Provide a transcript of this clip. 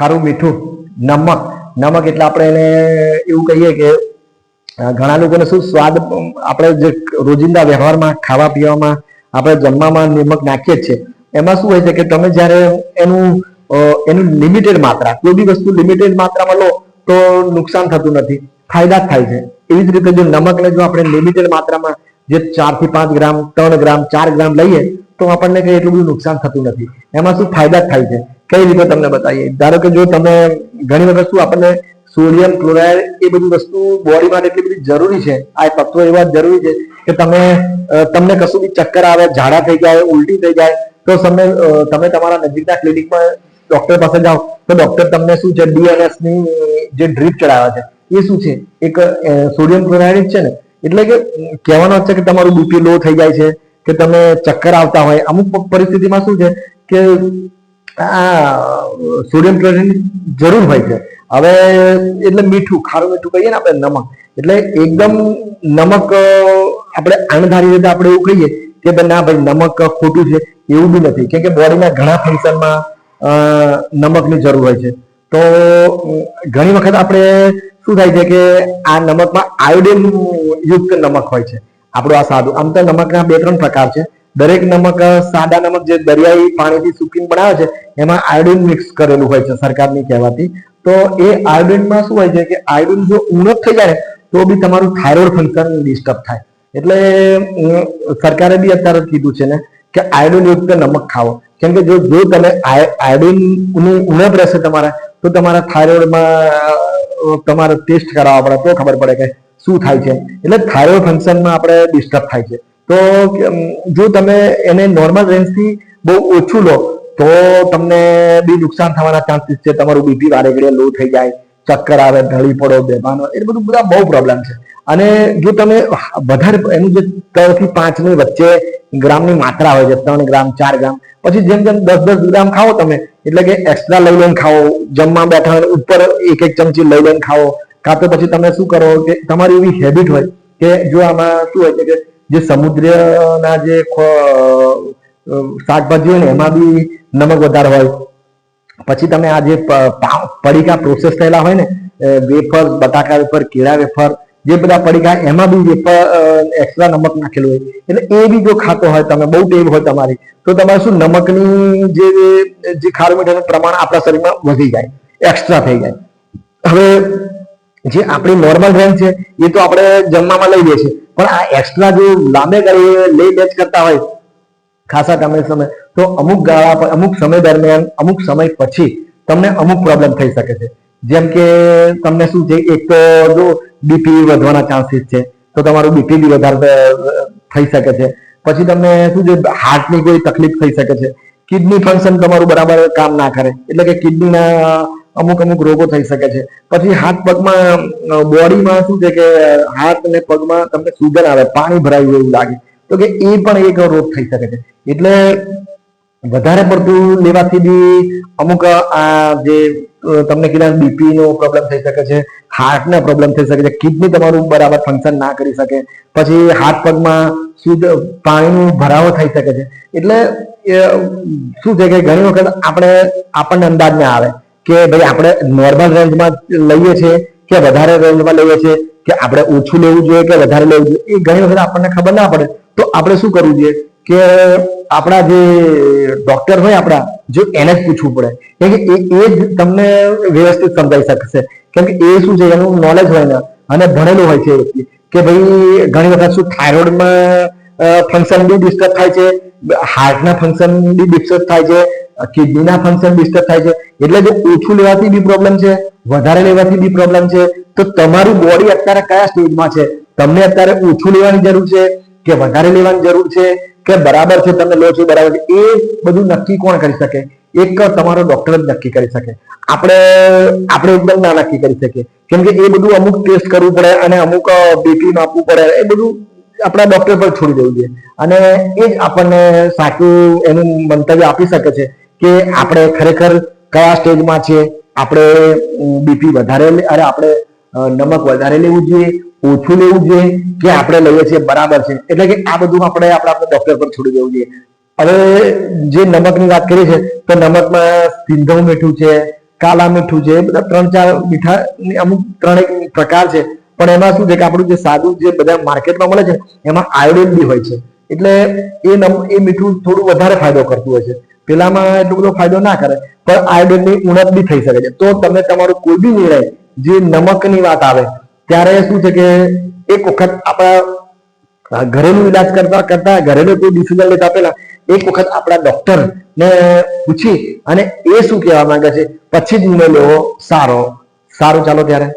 ખારું મીઠું, નમક. નમક એટલે આપણે એને એવું કહીએ કે ઘણા લોકોને શું સ્વાદ, આપણે જે રોજિંદા વ્યવહારમાં, ખાવા પીવામાં, આપણે જમવામાં નિમક નાખીએ જ છે એમાં શું હોય છે કે તમે જ્યારે એનું એનું લિમિટેડ માત્રા, કોઈ બી વસ્તુ લિમિટેડ માત્રામાં લો, તો નુકસાન થતું નથી. ફાયદા જ થાય છે. એવી જ રીતે જો નમકને જો આપણે લિમિટેડ માત્રામાં જે ચારથી પાંચ ગ્રામ, ત્રણ ગ્રામ, ચાર ગ્રામ લઈએ, તો આપણને કંઈ એટલું બધું નુકસાન થતું નથી. એમાં શું ફાયદા જ થાય છે? કઈ રીતે તમને બતાવીએ? ધારો કે જો તમે ઘણી વખત શું આપણને સોડિયમ, ક્લોરાઇડ એ બધી વસ્તુ બોડી માટે એટલી બધી જરૂરી છે. આ તત્વો એવા જરૂરી છે કે તમે તમને કશું બી ચક્કર આવે, ઝાડા થઈ જાય, ઉલટી થઈ જાય, તો તમે તમે તમારા નજીકના ક્લિનિકમાં ડોક્ટર પાસે જાઓ, તો ડોક્ટર તમને શું છે ડીએનએસની જે ડ્રીપ ચડાવે છે, એ શું છે? એક સોડિયમ, ક્લોરાઇડ છે ને? એટલે કે કહેવાનો છે કે તમારું બીપી લો થઈ જાય છે, કે તમે ચક્કર આવતા હોય. અમુક પરિસ્થિતિમાં શું છે કે આ સોડિયમ ક્લોરાઇડની જરૂર હોય છે. હવે, એટલે મીઠું, ખારું મીઠું કહીએ ને આપણે, નમક. એટલે એકદમ નમક આપણે અણધારી રીતે આપણે એવું કહીએ કે ભાઈ, ના ભાઈ, નમક ખોટું છે, એવું બી નથી. કેમ કે બોડીના ઘણા ફંક્શનમાં નમકની જરૂર હોય છે. તો, ઘણી વખત આપણે શું થાય છે કે આ નમકમાં આયોડિન યુક્ત નમક હોય છે. આપણું આ સાદું. આમ તો નમકના બે ત્રણ પ્રકાર છે. દરેક નમક સાદા નમક જે દરિયાઈ પાણીથી સૂકીને બનાવે છે, એમાં આયોડિન મિક્સ કરેલું હોય છે સરકારની કહેવાતી. તો એ આયોડિનમાં શું હોય છે કે આયોડિન જો ઉણપ થઈ જાય તો બી તમારું થાઇરોઇડ ફંક્શન ડિસ્ટર્બ થાય. એટલે સરકારે બી અત્યારે કીધું છે ને કે આયોડિન યુક્ત નમક ખાવો. કેમ કે જો જો તમે આયોડિનની ઉણપ રહેશે તમારા, તો તમારા થાઇરોઇડમાં તમારે ટેસ્ટ કરાવવા પડે. તો ખબર પડે કે શું થાય છે એટલે થાઇરોઇડ ફંક્શનમાં આપણે ડિસ્ટર્બ થાય છે. તો જો તમે એને નોર્મલ રેન્જથી બહુ ઓછું લો, તો તમને બી નુકસાન થવાના ચાન્સીસ છે. તમારું બીપી વારે ઘડીએ લો થઈ જાય, ચક્કર આવે ઢળી પડો, બેભાનો એ બધું બધા બહુ પ્રોબ્લેમ છે. અને જો તમે વધારે એનું જે ત્રણથી પાંચની વચ્ચે ગ્રામની માત્રા હોય છે, ત્રણ ગ્રામ, ચાર ગ્રામ, પછી જેમ જેમ દસ દસ ગ્રામ ખાઓ તમે, એટલે કે એક્સ્ટ્રા લઈ લઈને ખાઓ, જમવા બેઠા હોય, ઉપર એક એક ચમચી લઈ લઈને ખાઓ, કાં તો પછી તમે શું કરો કે તમારી એવી હેબિટ હોય કે જો આમાં શું હોય છે કે જે સમુદ્રના જે શાકભાજી હોય ને એમાં બી નમક વધારે હોય. પછી તમે આ જે પડીકા પ્રોસેસ થયેલા હોય ને વેફર, બટાકા વેફર, કેળા વેફર, જે બધા પડીકા એમાં બી વેફર એક્સ્ટ્રા નમક નાખેલું હોય. એટલે એ બી જો ખાતો હોય તમે, બહુ ટેવ હોય તમારી, તો તમારે શું નમકની જે જે ખારું મીઠાનું પ્રમાણ આપણા શરીરમાં વધી જાય એક્સ્ટ્રા થઈ જાય. હવે જે આપણી નોર્મલ રેન્જ છે, એ તો આપણે જમવામાં લઈ લઈએ છીએ. પણ આ એક્સ્ટ્રા જો લાંબે ગાળે લઈ લેચ કરતા હોય, ખાસા તમે સમય, તો અમુક ગાળા અમુક સમય દરમિયાન, અમુક સમય પછી તમને અમુક પ્રોબ્લેમ થઈ શકે છે. જેમ કે તમને શું છે, એક તો જો બીપી વધવાના ચાન્સીસ છે, તો તમારું બીપી બી વધારે થઈ શકે છે. પછી તમને શું છે હાર્ટની કોઈ તકલીફ થઈ શકે છે. કિડની ફંક્શન તમારું બરાબર કામ ના કરે. એટલે કે કિડનીના અમુક અમુક રોગો થઈ શકે છે. પછી હાથ પગમાં બોડીમાં શું છે કે, હાથ અને પગમાં તમને સુગર આવે, પાણી ભરાયું એવું લાગે. તો કે એ પણ એક રોગ થઈ શકે છે. એટલે વધારે પડતું લેવાથી બી અમુક, આ, જે તમને કીધા બીપી નો પ્રોબ્લેમ થઈ શકે છે હાર્ટ ના પ્રોબ્લેમ થઈ શકે છે કિડની તમારું બરાબર ફંક્શન ના કરી શકે. પછી હાથ પગમાં શુદ્ધ પાણીનો ભરાવો થઈ શકે છે. એટલે શું છે કે ઘણી વખત આપણે આપણને અંદાજ ના આવે. કે ભાઈ આપણે નોર્મલ રેન્જમાં લઈએ છીએ કે વધારે રેન્જમાં લઈએ છીએ કે આપણે ઓછું લેવું જોઈએ કે વધારે લેવું જોઈએ, એ ઘણી વખત આપણને ખબર ના પડે. તો આપણે શું કરવું જોઈએ? કે આપણા જે ડોક્ટર હોય આપણા, જો એને જ પૂછવું પડે. કેમ કે એ જ તમને વ્યવસ્થિત સમજાવી શકશે. કેમ કે એ શું છે? એનું નોલેજ હોય ને, અને ભણેલું હોય છે એ વ્યક્તિ. કે ભાઈ, ઘણી વખત શું થાઇરોઇડમાં ફંક્શન બી ડિસ્ટર્બ થાય છે હાર્ટના ફંક્શન બી ડિસ્ટર્બ થાય છે કિડનીના ફંક્શન ડિસ્ટર્બ થાય છે? એટલે જો ઓછું લેવાથી બી પ્રોબ્લેમ છે, વધારે લેવાથી બી પ્રોબ્લેમ છે. તો તમારી બોડી અત્યારે કયા સ્ટેજમાં છે? તમને અત્યારે ઓછું લેવાની જરૂર છે કે વધારે લેવાની જરૂર છે કે બરાબર છે તમે લો છો બરાબર એ બધું નક્કી કોણ કરી શકે? એક તમારો ડોક્ટર જ નક્કી કરી શકે. આપણે આપણે એકદમ ના નક્કી કરી શકીએ. કેમ કે એ બધું અમુક ટેસ્ટ કરવું પડે અને અમુક બીપી માપવું પડે. એ બધું આપણા ડોક્ટર પર છોડી દેવું જોઈએ. અને એ જ આપણને સાચું એનું મંતવ્ય આપી શકે છે. કે આપણે ખરેખર કયા સ્ટેજમાં છે આપણે બીપી વધારે અરે આપણે નમક વધારે લેવું જોઈએ, ઓછું લેવું જોઈએ કે આપણે લઈએ છીએ બરાબર છે? એટલે કે આ બધું આપણે, આપણા ડોક્ટર પર છોડી દેવું જોઈએ. હવે જે નમકની વાત કરી છે, તો નમકમાં સિંધવ મીઠું છે, કાલા મીઠું છે બધા ત્રણ ચાર મીઠા અમુક ત્રણેક પ્રકાર છે. પણ એમાં શું છે કે આપણું જે સાદું જે બધા માર્કેટમાં મળે છે, એમાં આયોડિન બી હોય છે. એટલે એ નમ, એ મીઠું થોડું વધારે ફાયદો કરતું હોય છે. પેલામાં એટલો બધો ફાયદો ના કરે, પણ આયોડિનની ઉણપ બી થઈ શકે છે. તો તમે તમારું કોઈ બી નિર્ણય, જે નમકની વાત આવે, ત્યારે શું છે કે એક વખત આપણા ઘરેલું ઈલાજ કરતા કરતા ઘરેલું કોઈ ડિસિઝન લેતા પહેલા એક વખત આપણા ડોક્ટર ને પૂછી અને એ શું કહેવા માંગે છે? પછી જ નિર્ણય લેવો સારો. સારું, ચાલો ત્યારે.